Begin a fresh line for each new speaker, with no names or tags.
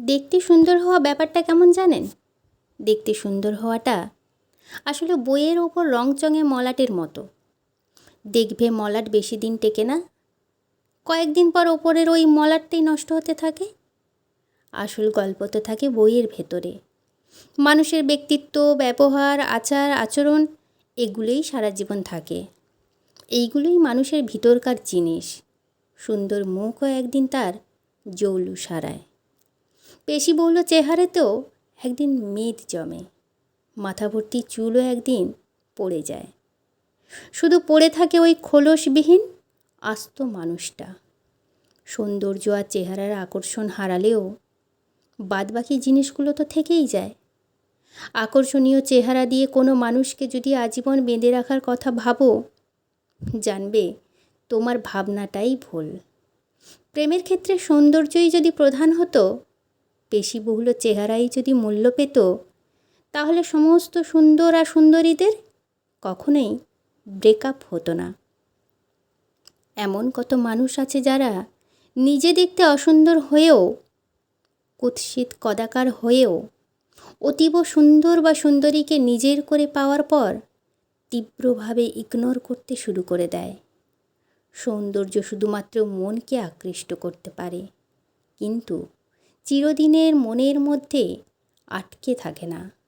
দেখতে সুন্দর হওয়া ব্যাপারটা কেমন জানেন? দেখতে সুন্দর হওয়াটা আসলে বইয়ের ওপর রংচঙে মলাটের মতো। দেখবে মলাট বেশি দিন টেকে না? কয়েকদিন পর ওপরের ওই মলাটটাই নষ্ট হতে থাকে? আসল গল্প তো থাকে বইয়ের ভেতরে। মানুষের ব্যক্তিত্ব, ব্যবহার, আচার, আচরণ, এগুলোই সারা জীবন থাকে। এইগুলোই মানুষের ভিতরকার জিনিস। সুন্দর মুখও একদিন তার জৌলু সারায় পেশিবহুল চেহারাতেও একদিন মেদ জমে, মাথা ভর্তি চুলও একদিন পড়ে যায়। শুধু পড়ে থাকে ওই খোলসবিহীন, আস্ত মানুষটা। সৌন্দর্য আর চেহারার আকর্ষণ হারালেও বাদবাকি জিনিসগুলো তো থেকেই যায়। আকর্ষণীয় চেহারা দিয়ে কোনো মানুষকে যদি আজীবন বেঁধে রাখার কথা ভাবো, জানবে তোমার ভাবনাটাই ভুল। প্রেমের ক্ষেত্রে সৌন্দর্যই যদি প্রধান হতো পেশিবহুল চেহারাই যদি মূল্য পেত, তাহলে সমস্ত সুন্দর আর সুন্দরীদের কখনোই ব্রেকআপ হতো না। এমন কত মানুষ আছে যারা নিজে দেখতে অসুন্দর হয়েও, কুৎসিত কদাকার হয়েও, অতীব সুন্দর বা সুন্দরীকে নিজের করে পাওয়ার পর তীব্রভাবে ইগনোর করতে শুরু করে দেয়। সৌন্দর্য শুধুমাত্র মনকে আকৃষ্ট করতে পারে, কিন্তু চিরদিনের মনের মধ্যে আটকে থাকে না।